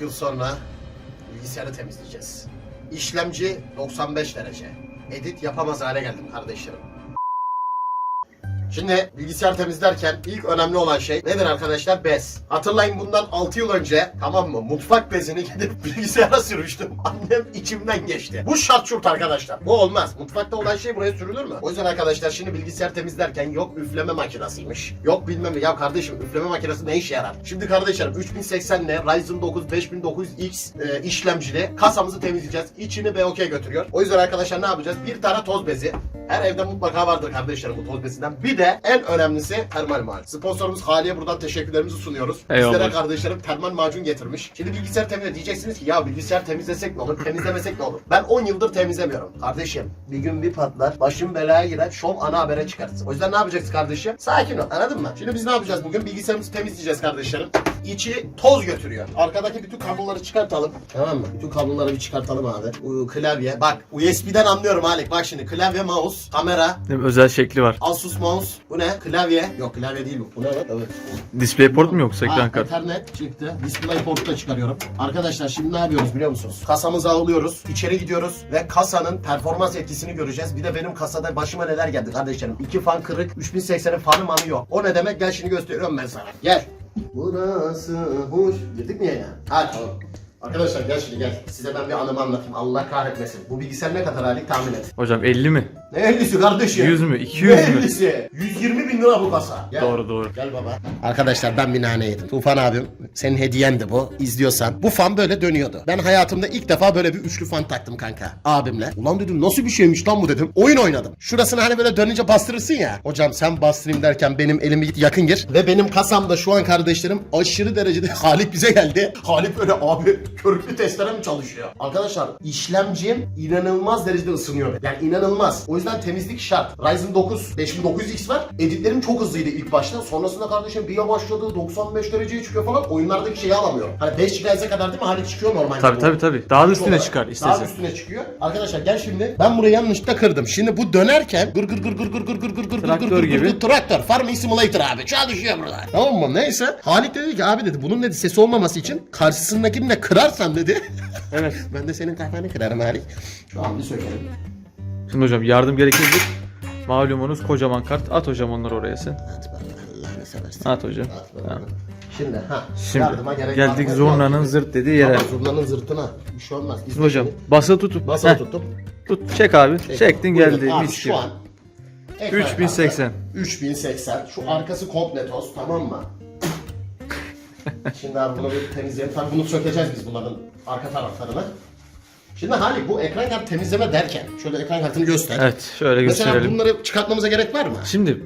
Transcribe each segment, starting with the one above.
Yıl sonra bilgisayarı temizleyeceğiz. İşlemci 95 derece. Edit yapamaz hale geldim kardeşlerim. Şimdi bilgisayar temizlerken ilk önemli olan şey nedir arkadaşlar? Bez. Hatırlayın bundan 6 yıl önce tamam mı mutfak bezini gidip bilgisayara sürmüştüm. Annem içimden geçti. Bu şart şurt arkadaşlar. Bu olmaz. Mutfakta olan şey buraya sürülür mü? O yüzden arkadaşlar şimdi bilgisayar temizlerken yok üfleme makinasıymış. Yok bilmem. Ya kardeşim üfleme makinesi ne işe yarar? Şimdi kardeşlerim 3080 ile Ryzen 9 5900X e, işlemcili kasamızı temizleyeceğiz. İçini BOK götürüyor. O yüzden arkadaşlar ne yapacağız? Bir tane toz bezi. Her evde mutlaka vardır kardeşlerim bu toz bezinden. Bir de en önemlisi termal macun. Sponsorumuz Hali'ye buradan teşekkürlerimizi sunuyoruz. Eyvallah. Bizlere kardeşlerim termal macun getirmiş. Şimdi bilgisayar temizle diyeceksiniz ki ya bilgisayar temizlesek ne olur, temizlemesek ne olur? Ben 10 yıldır temizlemiyorum. Kardeşim bir gün bir patlar, başım belaya girer, şom ana habere çıkarsın. O yüzden ne yapacaksın kardeşim? Sakin ol anladın mı? Şimdi biz ne yapacağız bugün? Bilgisayarımızı temizleyeceğiz kardeşlerim. İçi toz götürüyor. Arkadaki bütün kabloları çıkartalım. Tamam mı? Bütün kabloları bir çıkartalım abi. U- klavye. Bak USB'den anlıyorum Halik. Bak şimdi klavye, mouse, kamera, mi? Özel şekli var. Asus mouse. Bu ne? Klavye. Yok klavye değil bu. Bu ne? Evet. DisplayPort mu yoksa ekran kartı? Ethernet çıktı. DisplayPort'u da çıkarıyorum. Arkadaşlar şimdi ne yapıyoruz biliyor musunuz? Kasamızı alıyoruz. içeri gidiyoruz ve kasanın performans etkisini göreceğiz. Bir de benim kasada başıma neler geldi kardeşlerim. İki fan kırık. 3080'in fanı manı yok. O ne demek? Gel şimdi gösteriyorum ben sana. Gel. Burası hoş. Girdik mi ya? Ha tamam. Arkadaşlar gel şimdi gel. Size ben bir anımı anlatayım. Allah kahretmesin. Bu bilgisayar ne kadar halik tahmin et. Hocam 50 mi? Ne 50'si kardeşim? 100 mü? 200 ne mü? 50'si? 120 bin lira bu kasa. Gel. Doğru doğru. Gel baba. Arkadaşlar ben bir nane yedim. Tufan abim senin hediyendi bu. İzliyorsan. Bu fan böyle dönüyordu. Ben hayatımda ilk defa böyle bir üçlü fan taktım kanka. Abimle. Ulan dedim nasıl bir şeymiş lan bu dedim. Oyun oynadım. Şurasını hani böyle dönünce bastırırsın ya. Hocam sen bastırayım derken benim elimi git yakın gir. Ve benim kasamda şu an kardeşlerim aşırı derecede Halip bize geldi. Halip böyle abi körüklü testere mi çalışıyor? Arkadaşlar işlemcim inanılmaz derecede ısınıyor. Yani inanılmaz. O yüzden temizlik şart. Ryzen 9 5900X var. Editlerim çok hızlıydı ilk başta. Sonrasında kardeşim bir yavaşladı 95 dereceye çıkıyor falan. Oyunlardaki şeyi alamıyorum. Hani 5 GHz'e kadar değil mi? Halip çıkıyor normalde. Tabi bu. tabi tabi. Daha da üstüne olarak. çıkar Daha istese. üstüne çıkıyor. Arkadaşlar gel şimdi. Ben burayı yanlışlıkla kırdım. Şimdi bu dönerken gır gır gır gır gır gır gır gır gır Traktör gır gır gibi. gır traktör. Farming Simulator abi. Çalışıyor burada. Tamam mı? Neyse. Halit dedi ki abi dedi bunun dedi sesi olmaması için karşısındakini de kırarsan dedi. Evet. ben de senin kafanı kırarım Halit. Şu an bir sökelim. Şimdi hocam yardım gerekirse malumunuz kocaman kart. At hocam onları oraya sen. At bana Allah'ını seversin. At hocam. At bana. Tamam. Şimdi ha. Şimdi yardıma gerek geldik zurnanın zırt dediği yere. Ama zurnanın zırtına. Bir şey olmaz. Şimdi hocam basılı tutup. Basılı tuttum. Tut çek abi. Çektin Buyurun. geldi Abi şu gibi. an ekran 3080. kartı 3080. Şu arkası komple toz tamam mı? Şimdi abi bunu bir temizleyelim. Tabii bunu sökeceğiz biz bunların arka taraflarını. Şimdi Halik bu ekran kartı temizleme derken şöyle ekran kartını göster. Evet şöyle Mesela gösterelim. bunları çıkartmamıza gerek var mı? Şimdi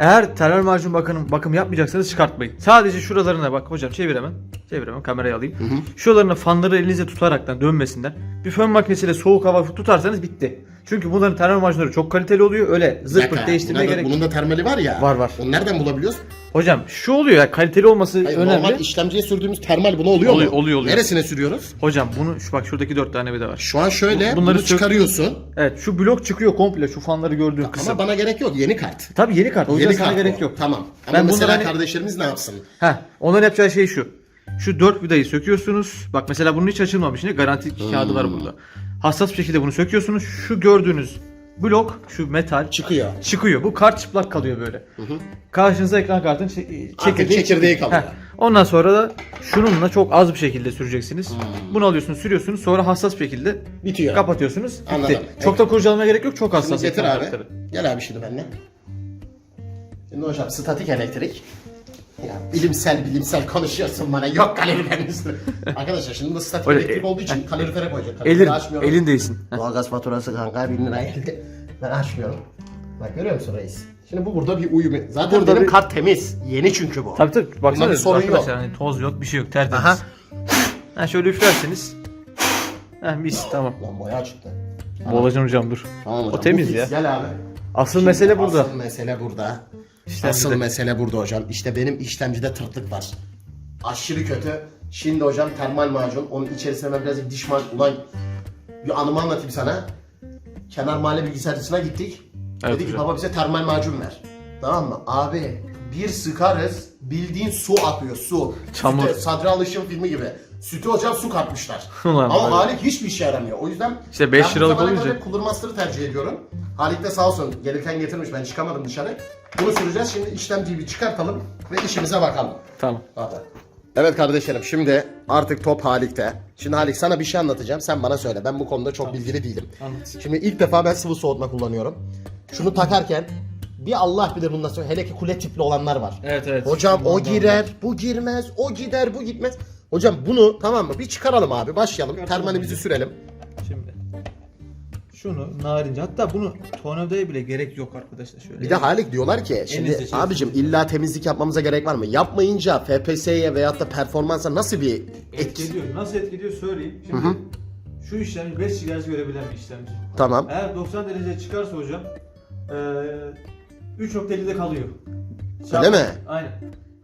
eğer termal macun bakım, bakım yapmayacaksanız çıkartmayın. Sadece şuralarına bak hocam çevir hemen. Çevir hemen kamerayı alayım. Şuralarına fanları elinize tutaraktan dönmesinler. Bir fön makinesiyle soğuk hava tutarsanız bitti. Çünkü bunların termal macunları çok kaliteli oluyor. Öyle zırt dakika, pırt değiştirmeye bunun da- gerek Bunun da termali var ya. Var, var. Onu nereden bulabiliyoruz? Hocam şu oluyor ya kaliteli olması Hayır, önemli. normal işlemciye sürdüğümüz termal buna oluyor Oluyor, mu? oluyor, oluyor. Neresine sürüyoruz? Hocam bunu şu bak şuradaki dört tane bir de var. Şu an şöyle Bu- bunları bunu sök- çıkarıyorsun. Evet şu blok çıkıyor komple şu fanları gördüğün kısım. Ama bana gerek yok. Yeni kart. Tabii yeni kart. O yüzden Yeni sana kart gerek o. yok. Tamam. Ama Ben mesela bunları hani- kardeşlerimiz ne yapsın? Heh, onların yapacağı şey şu. Şu dört vidayı söküyorsunuz. Bak mesela bunun hiç açılmamış. Ne garanti kağıdı var burada. Hassas bir şekilde bunu söküyorsunuz. Şu gördüğünüz blok, şu metal Çıkıyor. çıkıyor. Bu kart çıplak kalıyor böyle. Karşınıza ekran kartın çe- çekirdeği, çekirdeği kalıyor. Heh. Ondan sonra da şununla çok az bir şekilde süreceksiniz. Hmm. Bunu alıyorsunuz, sürüyorsunuz. Sonra hassas bir şekilde Bitiyor. kapatıyorsunuz. Bitti. Anladım. Çok da kurcalamaya gerek yok. Çok Şimdi hassas. getir ekran abi. kartları. Gel abi şimdi benimle. Şimdi hocam statik elektrik. Ya bilimsel bilimsel konuşuyorsun bana. Yok kaloriferin üstüne. Arkadaşlar şimdi bu statik Öyle, elektrik e- olduğu için kalorifere koyacak. Kaloriferi Elin, açmıyorum. elin değsin. Doğalgaz faturası kanka 1000 lira geldi. Ben açmıyorum. Bak görüyor musun reis? Şimdi bu burada bir uyum. Zaten Burada benim bir- kart temiz. Yeni çünkü bu. Tabii tabii. Baksana bir sorun arkadaşlar hani toz yok, bir şey yok. Tertemiz. Aha. Ha şöyle üflerseniz. Ha mis tamam. Lan boya çıktı. Boğulacan hocam dur. Tamam hocam. O temiz bu fix. ya. Gel abi. Asıl Şimdi mesele burada. Asıl mesele burada. İşlemcide. Asıl mesele burada hocam. İşte benim işlemcide tırtık var. Aşırı kötü. Şimdi hocam termal macun. Onun içerisine ben birazcık diş macun. Ulan bir anımı anlatayım sana. Kenar mahalle bilgisayarcısına gittik. Evet Dedi ki baba bize termal macun ver. Tamam mı? Abi bir sıkarız bildiğin su akıyor su. Çamur. İşte Sadri Alışım filmi gibi. Sütü hocam su katmışlar. Ulan Ama böyle. Halik hiçbir işe yaramıyor. O yüzden İşte beş ben bu liralık zamana olunca- kadar Master'ı tercih ediyorum. Halik de sağ olsun gelirken getirmiş. Ben çıkamadım dışarı. Bunu süreceğiz. Şimdi işlemciyi bir çıkartalım ve işimize bakalım. Tamam. Hadi. Evet kardeşlerim şimdi artık top Halik'te. Şimdi Halik sana bir şey anlatacağım. Sen bana söyle. Ben bu konuda çok bilgili değilim. Anlat. Şimdi ilk defa ben sıvı soğutma kullanıyorum. Şunu takarken bir Allah bilir bundan sonra hele ki kule tipli olanlar var. Evet evet. Hocam o girer, bu girmez, o gider, bu gitmez. Hocam bunu tamam mı? Bir çıkaralım abi. Başlayalım. Çıkartalım Termalimizi hocam. sürelim. Şimdi. Şunu narince hatta bunu tornavidaya bile gerek yok arkadaşlar şöyle. Bir de Halik diyorlar ki şimdi abicim illa temizlik yapmamıza gerek var mı? Yapmayınca FPS'ye veyahut da performansa nasıl bir etki? etkiliyor. Nasıl etkiliyor söyleyeyim. Şimdi şu işlemci 5 GHz görebilen bir işlemci. Tamam. Eğer 90 derece çıkarsa hocam eee 3.50'de kalıyor. Öyle mi? Aynen.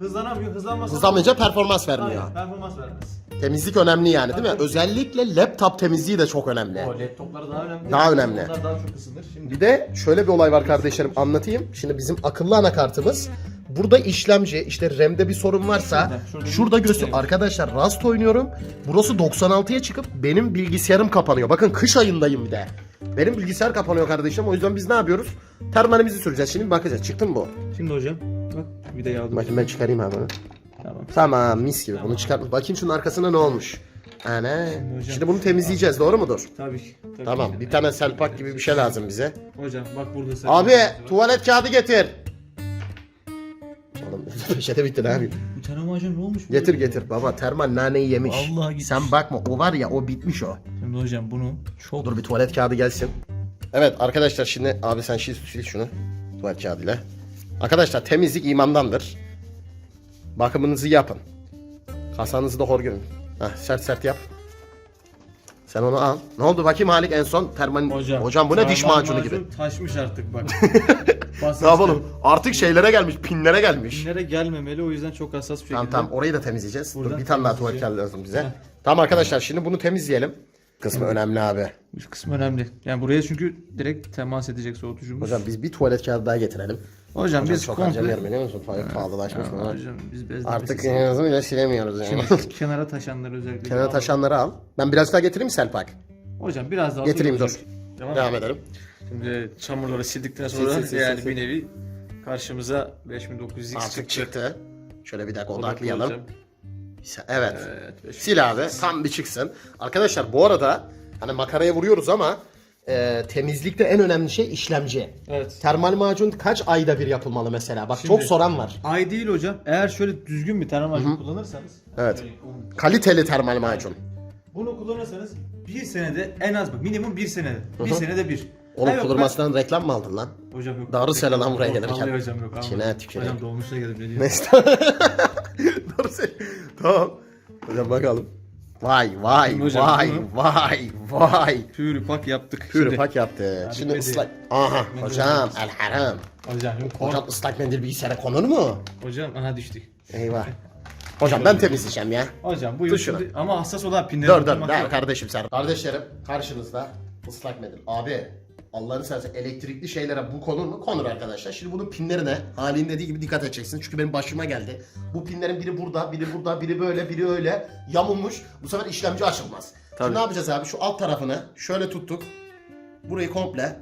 Hızlanamıyor. Hızlanmasa Hızlanmayınca performans vermiyor. Aynen, performans vermez. Temizlik önemli yani değil mi? Tabii. Özellikle laptop temizliği de çok önemli. O laptoplar daha önemli. Daha önemli. Onlar daha çok ısınır. Şimdi Bir de şöyle bir olay var kardeşlerim anlatayım. Şimdi bizim akıllı anakartımız burada işlemci işte RAM'de bir sorun varsa Şurada, şurada şurada bir- göster. Evet. Arkadaşlar Rust oynuyorum. Burası 96'ya çıkıp benim bilgisayarım kapanıyor. Bakın kış ayındayım bir de. Benim bilgisayar kapanıyor kardeşim. O yüzden biz ne yapıyoruz? Termalimizi süreceğiz. Şimdi bakacağız. Çıktı mı bu? Şimdi hocam bak bir de yağdım. Bakayım ben çıkarayım hemen. Tamam. Tamam mis gibi. Bunu çıkart. Bakayım şunun arkasına ne olmuş. Ana. hocam- Şimdi bunu temizleyeceğiz. Doğru mudur? Tabii ki. Tabii Tamam. ki. Bir tane selpak gibi bir şey lazım bize. Hocam bak burada sen. Abi tuvalet kağıdı getir. Oğlum peşete bitti ne yapayım? Bir tane macun ne olmuş? Getir getir baba termal naneyi yemiş. Vallahi gitmiş. Sen bakma o var ya o bitmiş o. Şimdi hocam bunu çok Dur bir tuvalet kağıdı gelsin. Evet arkadaşlar şimdi abi sen sil, sil şunu tuvalet kağıdıyla. Arkadaşlar temizlik imandandır. Bakımınızı yapın. Kasanızı da hor görün. Heh, sert sert yap. Sen onu al. Ne oldu bakayım Halik en son termal... Hocam, bu ne diş macunu gibi. Taşmış artık bak. Ne yapalım? Artık şeylere gelmiş, pinlere gelmiş. Pinlere gelmemeli o yüzden çok hassas bir şekilde. Tamam tamam orayı da temizleyeceğiz. Dur Buradan bir tane daha tuvalet temizleyeceğim. kağıdı lazım bize. Heh. Tamam arkadaşlar şimdi bunu temizleyelim. Kısmı önemli abi. Bir kısmı önemli. Yani buraya çünkü direkt temas edecek soğutucumuz. Hocam biz bir tuvalet kağıdı daha getirelim. Hocam, Hocam biz çok komple... harcamıyorum biliyor musun? Tuvalet pahalılaşmış Ya, mı? hocam biz bezle Artık en azından bile silemiyoruz yani. Şimdi kenara taşanları özellikle. Kenara alalım. taşanları al. Ben biraz daha getireyim mi Selpak? Hocam biraz daha Getireyim dur. Devam, Devam edelim. Şimdi çamurları sildikten Sil, sonra sil, sil, yani sil, bir sil. nevi karşımıza 5900X Artık çıktı. çıktı. Şöyle bir dakika odaklayalım. hocam. Evet. Evet. Sil abi. Tam bir çıksın. Arkadaşlar bu arada hani makaraya vuruyoruz ama e, temizlikte en önemli şey işlemci. Evet. Termal macun kaç ayda bir yapılmalı mesela? Bak Şimdi- çok soran var. Ay değil hocam. Eğer şöyle düzgün bir termal macun kullanırsanız. Evet. şöyle onu- Kaliteli termal macun. Bunu kullanırsanız bir senede en az bak minimum bir senede. Bir senede bir. Oğlum yok, kudurmasından reklam mı aldın lan? ben- Hocam yok. Lan buraya gelirken. vallahi hocam yok. Almadım. tüküreyim. Hocam dolmuşa gelip ne diyor? Neyse. Doğru söyle. Tamam. Hocam bakalım. Vay vay hocam vay bunu- vay vay. Pürü pak yaptık. Pürü pak yaptı. Şimdi hadi. ıslak. Aha Mendil hocam el haram. Hocam yok. Hocam ıslak mendil bilgisayara konur mu? Hocam aha düştü. Eyvah. Hocam ben temizleyeceğim ya. Hocam buyurun Dur şunu. şimdi ama hassas olan pinleri Dur dur tutmak dur yok. kardeşim sen. Kardeşlerim karşınızda ıslak mendil. Abi Allah'ını seversen elektrikli şeylere bu konur mu? Konur arkadaşlar. Şimdi bunun pinlerine halin dediği gibi dikkat edeceksiniz. Çünkü benim başıma geldi. Bu pinlerin biri burada, biri burada, biri böyle, biri öyle yamulmuş. Bu sefer işlemci açılmaz. Tabii. Şimdi ne yapacağız abi? Şu alt tarafını şöyle tuttuk. Burayı komple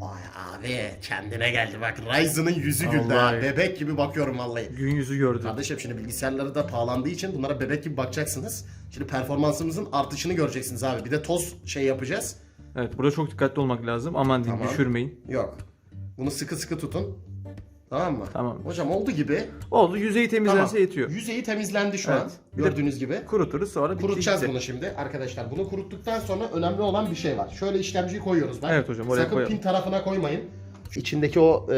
Ay abi kendine geldi bak Ryzen'ın yüzü güldü ha. Bebek gibi bakıyorum vallahi. Gün yüzü gördü. Kardeşim şimdi bilgisayarları da pahalandığı için bunlara bebek gibi bakacaksınız. Şimdi performansımızın artışını göreceksiniz abi. Bir de toz şey yapacağız. Evet burada çok dikkatli olmak lazım. Aman Tamam. düşürmeyin. Yok. Bunu sıkı sıkı tutun. Tamam mı? Tamam. Hocam oldu gibi. Oldu yüzeyi temizlense Tamam. yetiyor. Yüzeyi temizlendi şu Evet. an. Gördüğünüz gibi. Kuruturuz sonra bitti Kurutacağız bunu şimdi arkadaşlar. Bunu kuruttuktan sonra önemli olan bir şey var. Şöyle işlemciyi koyuyoruz. Bak. Evet hocam, Sakın koyalım. pin tarafına koymayın. İçindeki o e,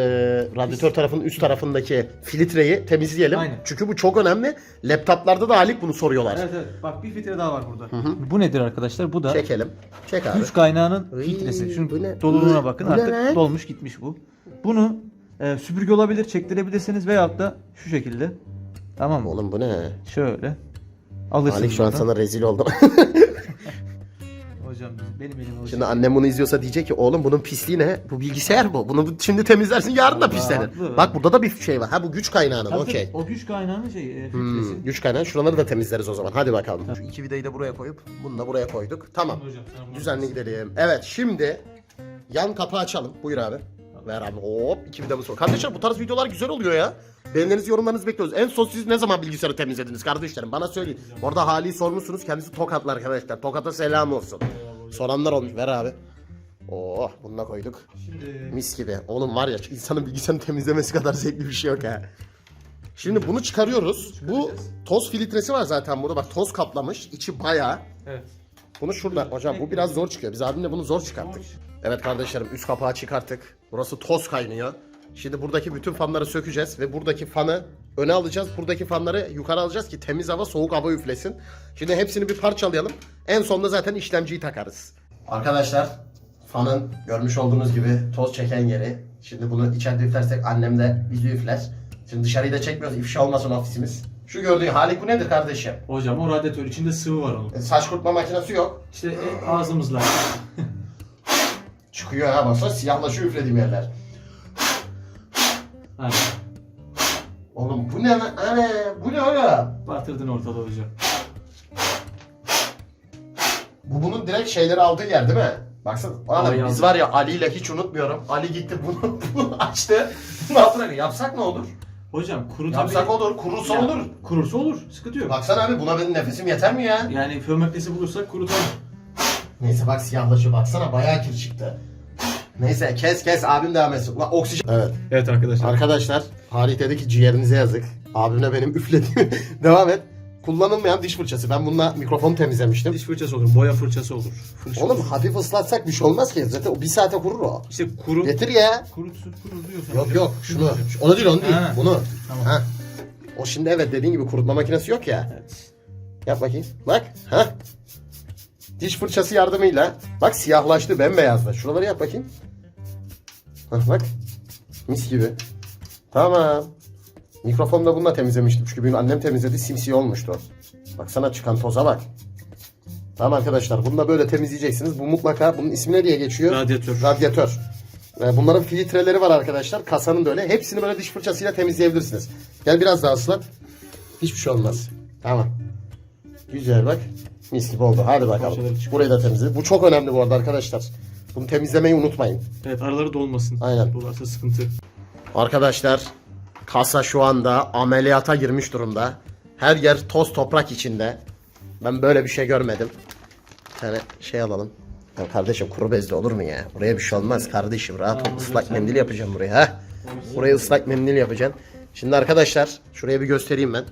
radyatör tarafının üst tarafındaki filtreyi temizleyelim. Aynen. Çünkü bu çok önemli. Laptoplarda da Halik bunu soruyorlar. Evet evet. Bak bir filtre daha var burada. Bu nedir arkadaşlar? Bu da Çekelim. Çek abi. güç kaynağının Iy, filtresi. Şunun bu ne? doluluğuna bakın. bu ne Artık lan? dolmuş gitmiş bu. Bunu e, süpürge olabilir, çektirebilirsiniz veyahut da şu şekilde. Tamam mı? Oğlum bu ne? Şöyle. Alırsınız Halik şu an buradan. sana rezil oldum. Benim elim alışık. Şimdi annem bunu izliyorsa diyecek ki oğlum bunun pisliği ne? Bu bilgisayar bu. Bunu şimdi temizlersin yarın da Allah pislenir. haklı. Bak burada da bir şey var. Ha bu güç kaynağının Tabii okey. O güç kaynağının şey e, Hmm, filtresi. güç kaynağı şuraları da temizleriz o zaman. Hadi bakalım. Şu iki vidayı da buraya koyup bunu da buraya koyduk. Tamam. Hocam, bunu- Düzenli gidelim. Evet şimdi yan kapağı açalım. Buyur abi. Ver abi hop iki vidamız sonra. Kardeşler bu tarz videolar güzel oluyor ya. Beğenilerinizi yorumlarınızı bekliyoruz. En son siz ne zaman bilgisayarı temizlediniz kardeşlerim? Bana söyleyin. Orada Hali'yi sormuşsunuz. Kendisi Tokatlı arkadaşlar. Tokat'a selam olsun. Soranlar olmuş. Ver abi. Oh bununla koyduk. Şimdi Mis gibi. Oğlum var ya insanın bilgisayarını temizlemesi kadar zevkli bir şey yok ha. Şimdi bunu çıkarıyoruz. Bu toz filtresi var zaten burada. Bak toz kaplamış. İçi bayağı. evet. Bunu şurada. Hocam bu biraz zor çıkıyor. Biz abimle bunu zor çıkarttık. Evet kardeşlerim üst kapağı çıkarttık. Burası toz kaynıyor. Şimdi buradaki bütün fanları sökeceğiz ve buradaki fanı öne alacağız. Buradaki fanları yukarı alacağız ki temiz hava soğuk hava üflesin. Şimdi hepsini bir parçalayalım. En sonunda zaten işlemciyi takarız. Arkadaşlar fanın görmüş olduğunuz gibi toz çeken yeri. Şimdi bunu içeride üflersek annem de bizi üfler. Şimdi dışarıyı da çekmiyoruz ifşa olmasın ofisimiz. Şu gördüğün halik bu nedir kardeşim? Hocam o radyatör içinde sıvı var onun. E, Saç kurutma makinesi yok. İşte e, ağzımızla. Çıkıyor ha baksana siyahlaşıyor üflediğim yerler. Aynen. Oğlum bu ne lan? Ana, bu ne oğlum? Batırdın ortalığı hocam. Bu bunun direkt şeyleri aldığı yer değil mi? Baksana. Havayı biz aldı. var ya Ali ile hiç unutmuyorum. Ali gitti bunu, bunu açtı. Ne? Yapsak ne olur? Hocam kuru. Yapsak olur. Kurursa Ya, olur. Kurursa olur. Sıkıntı yok. Baksana abi buna benim nefesim yeter mi ya? Yani fön makinesi bulursak kurutalım. Neyse bak siyahlaşıyor baksana bayağı kir çıktı. Neyse kes kes abim devam etsin. Ulan oksijen. Evet. Evet arkadaşlar. Arkadaşlar Halih dedi ki ciğerinize yazık. Abimle benim üflediğimi devam et. Kullanılmayan diş fırçası. Ben bununla mikrofonu temizlemiştim. Diş fırçası olur, boya fırçası olur. Fırça Oğlum olur. hafif ıslatsak bir şey olmaz ki. Zaten o bir saate kurur o. İşte kuru. Getir ya. Kurutsun, kurur diyorsan. Yok yok şunu. Şu- Onu değil onu değil. Ha. Bunu. Tamam. Ha. O şimdi evet dediğin gibi kurutma makinesi yok ya. Evet. Yap bakayım. Bak. Ha. Diş fırçası yardımıyla. Bak siyahlaştı bembeyazdı. Şuraları yap bakayım. Hah bak. Mis gibi. Tamam. Mikrofonu da bununla temizlemiştim. Çünkü benim annem temizledi simsiyah olmuştu. Baksana çıkan toza bak. Tamam arkadaşlar bunu da böyle temizleyeceksiniz. Bu mutlaka bunun ismi ne diye geçiyor? Radyatör. Radyatör. Ee, Bunların filtreleri var arkadaşlar. Kasanın da öyle. Hepsini böyle diş fırçasıyla temizleyebilirsiniz. Gel biraz daha ıslat. Hiçbir şey olmaz. Tamam. Güzel bak. Mis gibi oldu. Hadi bakalım. Burayı da temizle. Bu çok önemli bu arada arkadaşlar. Bunu temizlemeyi unutmayın. Evet araları dolmasın. Aynen. Dolarsa sıkıntı. Arkadaşlar kasa şu anda ameliyata girmiş durumda. Her yer toz toprak içinde. Ben böyle bir şey görmedim. Bir tane şey alalım. Ya kardeşim kuru bezli olur mu ya? Buraya bir şey olmaz kardeşim. Rahat ol. Islak mendil yapacağım buraya. ha. Buraya ıslak mendil yapacağım. Şimdi arkadaşlar şuraya bir göstereyim ben.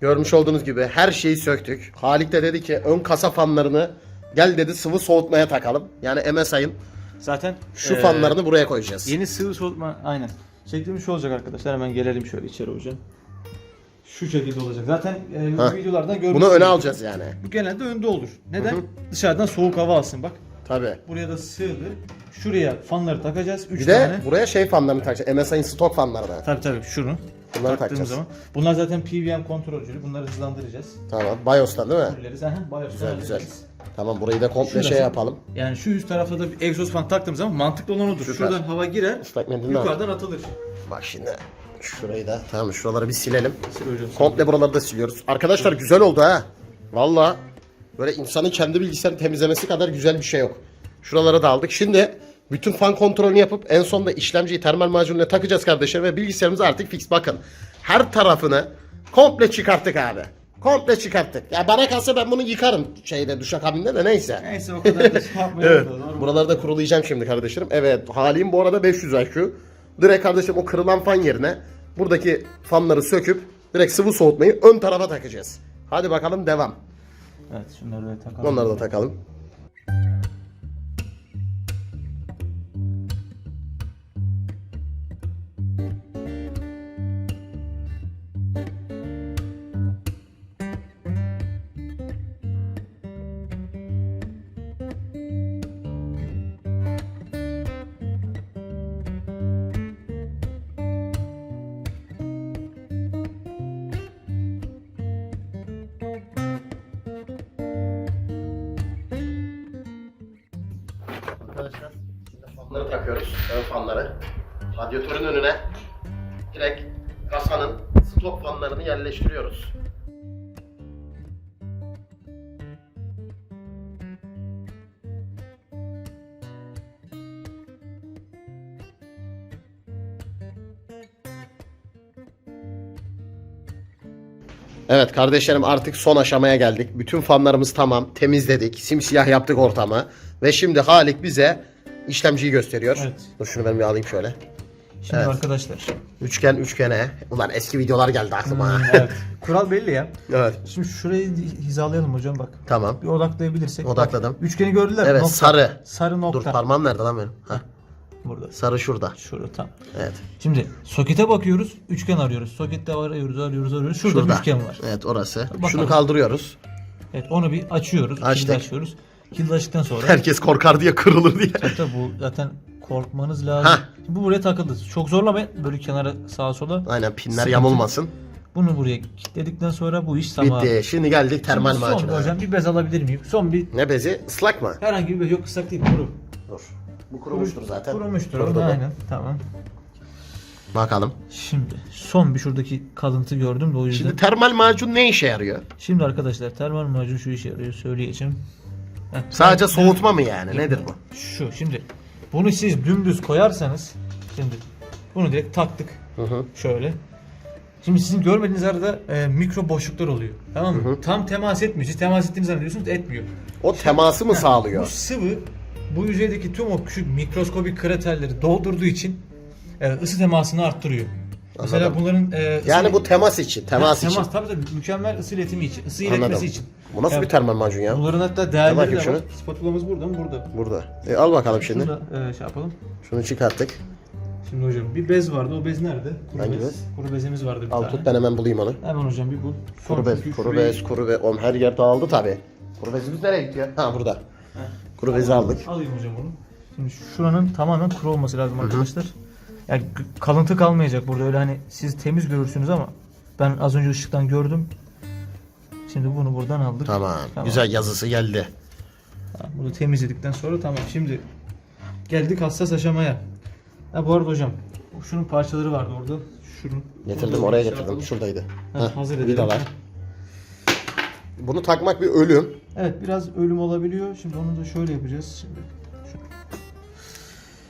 Görmüş olduğunuz gibi her şeyi söktük. Halik de dedi ki ön kasa fanlarını gel dedi sıvı soğutmaya takalım. Yani MSI'ın Zaten şu eee, fanlarını buraya koyacağız. Yeni sıvı soğutma aynen. Şeklimiz şu olacak arkadaşlar. Hemen gelelim şöyle içeri hocam. Şu şekilde olacak. Zaten e, bu Heh. videolardan görmüşsünüz. Bunu öne alacağız yani. Bu genelde önde olur. Neden? Dışarıdan soğuk hava alsın bak. Tabii. Buraya da sığdı. Şuraya fanları takacağız. 3 Bir de tane. buraya şey fanlarını takacağız. MSI'nin stok fanlarını. Tabii tabii şunu. Bunları takacağız. zaman. Bunlar zaten PWM kontrolcülü. Bunları hızlandıracağız. Tamam. BIOS'tan değil mi? Türleriz. Aha, BIOS'tan Güzel güzel. Tamam burayı da komple Şurası. şey yapalım. Yani şu üst tarafta da bir egzoz fan taktığımız zaman mantıklı olan odur. Süper. Şuradan hava girer, Islak mendil yukarıdan atılır. Bak şimdi şurayı da tamam şuraları bir silelim. Sil hocam. Komple buraları da siliyoruz. Arkadaşlar güzel oldu ha. Valla böyle insanın kendi bilgisayarını temizlemesi kadar güzel bir şey yok. Şuraları da aldık. Şimdi bütün fan kontrolünü yapıp en sonunda işlemciyi termal macunla takacağız kardeşler ve bilgisayarımız artık fix. Bakın her tarafını komple çıkarttık abi. Komple çıkarttık. Ya bana kalsa ben bunu yıkarım şeyde duşakabinde de neyse. Neyse o kadar da şey yapmayalım Evet. da. normal. Buraları da kurulayacağım şimdi kardeşlerim. Evet. Halim bu arada 500 IQ. Direkt kardeşim o kırılan fan yerine buradaki fanları söküp direkt sıvı soğutmayı ön tarafa takacağız. Hadi bakalım devam. Evet şunları da takalım. Onları da takalım. Bunları takıyoruz. Ön fanları. Radyatörün önüne direkt kasanın stok fanlarını yerleştiriyoruz. Evet kardeşlerim artık son aşamaya geldik. Bütün fanlarımız tamam. Temizledik. Simsiyah yaptık ortamı. Ve şimdi Halik bize işlemciyi gösteriyor. Evet. Dur şunu ben bir alayım şöyle. Şimdi Evet. arkadaşlar. Üçgen üçgene. Ulan eski videolar geldi aklıma. Hmm, evet. Kural belli ya. evet. Şimdi şurayı hizalayalım hocam bak. Tamam. Bir odaklayabilirsek. Odakladım. Bak, üçgeni gördüler mi? Evet Nokta. sarı. Sarı Dur nokta. parmağım nerede lan benim? Hah, Burada. sarı şurada. Şurada tam. Evet. Şimdi sokete bakıyoruz. Üçgen arıyoruz. Sokette arıyoruz, arıyoruz, arıyoruz. Şurada, Şurada. bir üçgen var. Evet orası. Bakalım. Şunu kaldırıyoruz. Evet onu bir açıyoruz. Açtık. Kilidi açıyoruz. Kilidi açtıktan sonra. Herkes korkar diye kırılır diye. Tabii tabii bu zaten korkmanız lazım. Hah. Şimdi bu buraya takıldı. Çok zorlamayın. Böyle kenara sağa sola. Aynen pinler Sıkıntı. yamulmasın. Bunu buraya kilitledikten sonra bu iş tamam. Bitti. Şimdi geldik termal Şimdi son macuna. hocam bir bez alabilir miyim? Son bir Ne bezi? Islak mı? herhangi bir bez yok ıslak değil kuru. Dur. Bu kurumuştur zaten. Kurumuştur. Kurudu bu. Aynen tamam. Bakalım. Şimdi son bir şuradaki kalıntı gördüm de o yüzden. Şimdi Şimdi, termal macun ne işe yarıyor? arkadaşlar termal macun şu işe yarıyor söyleyeceğim. Sadece soğutma mı yani? Nedir bu? Şu şimdi bunu siz dümdüz koyarsanız şimdi bunu direkt taktık Hı hı. şöyle. Şimdi sizin görmediğiniz arada e, mikro boşluklar oluyor. Tamam mı? Tam temas etmiyor. Siz temas ettiğinizi zannediyorsunuz etmiyor. O teması mı Bu sağlıyor? sıvı bu yüzeydeki tüm o küçük mikroskobik kraterleri doldurduğu için e, ısı temasını arttırıyor. Mesela Anladım. bunların e, ısı- Yani bu temas için, temas için. temas tabii tabii mükemmel ısı iletimi için, ısı Anladım. iletmesi için. Bu nasıl Ya, bir termal macun ya? Bunların hatta değerleri bakayım de şunu. Spatulamız burada mı? Burada. Burada. E, al bakalım şimdi. Şurada e, şey yapalım. Şunu çıkarttık. Şimdi hocam bir bez vardı. O bez nerede? Kuru Hangi bez. bez? Kuru bezimiz vardı bir Al tane. tut ben hemen bulayım onu. Hemen hocam bir bul. Kuru bez, çünkü kuru şurayı- bez, kuru bez. Oğlum her yer dağıldı tabi. Kuru bezimiz nereye gitti ya? Ha burada. Kuru bezi aldık. Alayım hocam onu. Şimdi şuranın tamamen kuru olması lazım arkadaşlar. Yani kalıntı kalmayacak burada öyle hani siz temiz görürsünüz ama ben az önce ışıktan gördüm. Şimdi bunu buradan aldık. Tamam. Tamam. Güzel yazısı geldi. Tamam, Bunu temizledikten sonra tamam. Şimdi geldik hassas aşamaya. Ha bu arada hocam şunun parçaları vardı orada. Şunun. Getirdim oraya getirdim. yapalım. Şuradaydı. Ha, Heh, hazır edelim. de var. Bunu takmak bir ölüm. Evet biraz ölüm olabiliyor. Şimdi onu da şöyle yapacağız. Şimdi.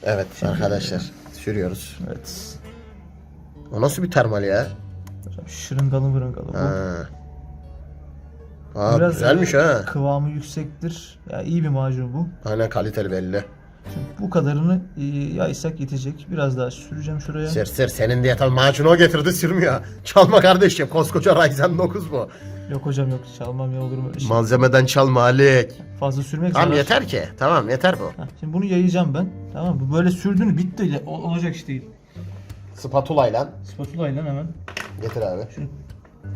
Evet arkadaşlar. Sürüyoruz. Evet. O nasıl bir termal ya? Şırıngalı mırıngalı. Ha. Aa, Biraz güzelmiş e, ha. Kıvamı yüksektir. Ya iyi bir macun bu. Aynen kaliteli belli. Şimdi bu kadarını e, yaysak yetecek. Biraz daha süreceğim şuraya. Sır sır senin diye tabii macunu o getirdi sürmüyor. Çalma kardeşim koskoca Ryzen 9 bu. Yok hocam yok çalmam ya olur mu öyle şey. Malzemeden çalma Alik. Fazla sürmek Tamam zarar. yeter ki. Tamam yeter bu. Şimdi bunu yayacağım ben. Tamam? Bu böyle sürdüğünü bitti. O- olacak iş değil. Spatula ile Spatula ile hemen getir abi.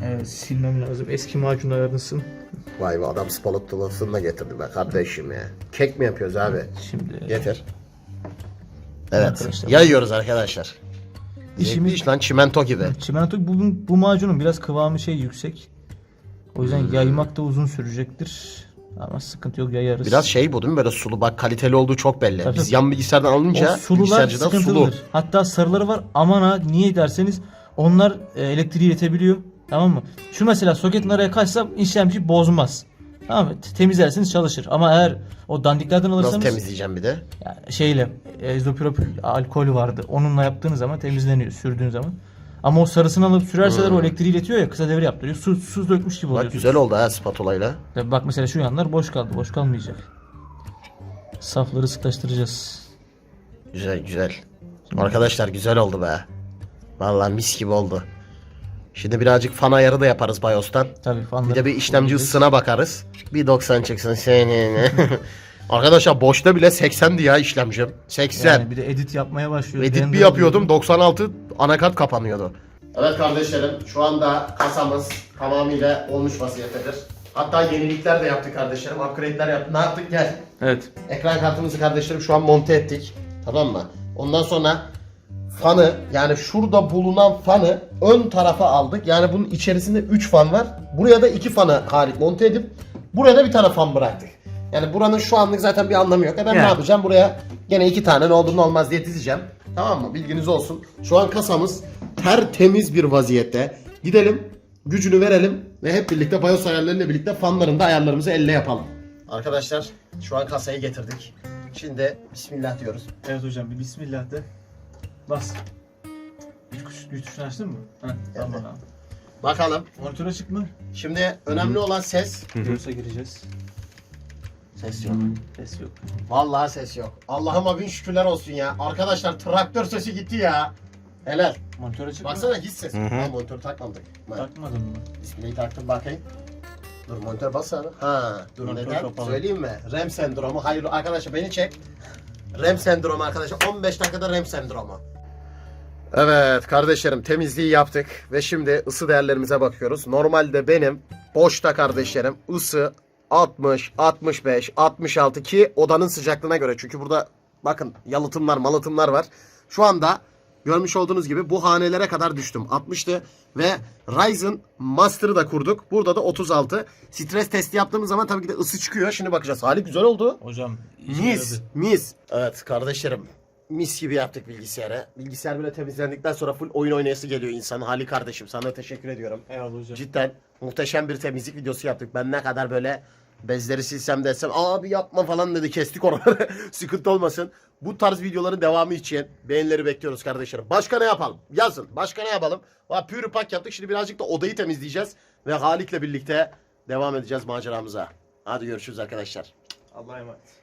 evet, silmem lazım. Eski macunlar arasın. Vay be adam spatulasını da getirdi be kardeşim ya. Kek mi yapıyoruz abi? Şimdi Getir. Evet. Arkadaşlar. Yayıyoruz arkadaşlar. İşimiz- İşimiz iş lan çimento gibi. çimento bu, bu macunun biraz kıvamı şey yüksek. O yüzden Hmm. yaymak da uzun sürecektir. Ama sıkıntı yok yayarız. Biraz şey bu değil mi böyle sulu bak kaliteli olduğu çok belli. Tabii. Biz yan bilgisayardan alınca o sulular sulu. Hatta sarıları var. Aman ha niye derseniz onlar e, elektriği iletebiliyor. Tamam mı? Şu mesela soketin araya kaçsa işlemci bozmaz. Tamam mı? T- Temizlerseniz çalışır. Ama eğer o dandiklerden Nasıl alırsanız temizleyeceğim bir de? yani şeyle e, izopropil alkol vardı. Onunla yaptığınız zaman temizleniyor sürdüğün zaman. Ama o sarısını alıp sürerseler o elektriği iletiyor ya kısa devre yaptırıyor. Su, su dökmüş gibi oluyor. Hmm. Bak güzel oldu ha spatulayla. Tabii Bak mesela şu yanlar boş kaldı. Boş kalmayacak. Safları sıklaştıracağız. Güzel güzel. Arkadaşlar güzel oldu be. Vallahi mis gibi oldu. Şimdi birazcık fan ayarı da yaparız BIOS'tan. Tabii fanları Bir de bir işlemci koyacağız. ısısına bakarız. Bir 90 çıksın senin. Arkadaşlar boşta bile 80'di ya işlemcim. 80. Yani bir de edit yapmaya başlıyor. Edit bir yapıyordum oluyor. 96 anakart kapanıyordu. Evet kardeşlerim şu anda kasamız tamamıyla olmuş vaziyettedir. Hatta yenilikler de yaptık kardeşlerim. Upgrade'ler yaptık. Ne yaptık gel. Evet. Ekran kartımızı kardeşlerim şu an monte ettik. Tamam mı? Ondan sonra fanı yani şurada bulunan fanı ön tarafa aldık. Yani bunun içerisinde 3 fan var. Buraya da 2 fanı hariç monte edip buraya da bir tane fan bıraktık. Yani buranın şu anlık zaten bir anlamı yok. E ben ne Yani. yapacağım? Buraya gene iki tane ne olur ne olmaz diye dizeceğim. Tamam mı? Bilginiz olsun. Şu an kasamız tertemiz bir vaziyette. Gidelim, gücünü verelim ve hep birlikte BIOS ayarlarıyla birlikte fanların da ayarlarımızı elle yapalım. Arkadaşlar şu an kasayı getirdik. Şimdi bismillah diyoruz. Evet hocam bir bismillah de. Bas. Güç tuşunu açtın mı? Heh, tamam abi. Bakalım. Monitör açık mı? Şimdi önemli olan ses. Göğüse gireceğiz. Ses yok. Ses yok. Vallahi ses yok. Allah'ıma bin şükürler olsun ya. Arkadaşlar traktör sesi gitti ya. Helal. Monitör açık Baksana hiç ses. Ha, monitör takmadık. mı? Ben Takmadın mı? Bismillah'ı taktım bakayım. Dur monitör bas abi. Ha, dur Monitör neden? kapalı. Söyleyeyim mi? RAM sendromu. Hayır arkadaşlar beni çek. RAM sendromu arkadaşlar. 15 dakikada RAM sendromu. Evet kardeşlerim temizliği yaptık ve şimdi ısı değerlerimize bakıyoruz. Normalde benim boşta kardeşlerim ısı 60, 65, 66 ki odanın sıcaklığına göre. Çünkü burada bakın yalıtımlar, malıtımlar var. Şu anda görmüş olduğunuz gibi bu hanelere kadar düştüm. 60'tı ve Ryzen Master'ı da kurduk. Burada da 36. Stres testi yaptığımız zaman tabii ki de ısı çıkıyor. Şimdi bakacağız. Hali güzel oldu. Hocam Mis, mis. Evet kardeşlerim. Mis gibi yaptık bilgisayarı. Bilgisayar böyle temizlendikten sonra full oyun oynayası geliyor insanın. Hali kardeşim sana teşekkür ediyorum. Eyvallah hocam. Cidden muhteşem bir temizlik videosu yaptık. Ben ne kadar böyle bezleri silsem desem abi yapma falan dedi kestik oraları. Sıkıntı olmasın. Bu tarz videoların devamı için beğenileri bekliyoruz kardeşlerim. Başka ne yapalım? Yazın. Başka ne yapalım? Valla pürü pak yaptık. Şimdi birazcık da odayı temizleyeceğiz. Ve Halik'le birlikte devam edeceğiz maceramıza. Hadi görüşürüz arkadaşlar. Allah'a emanet.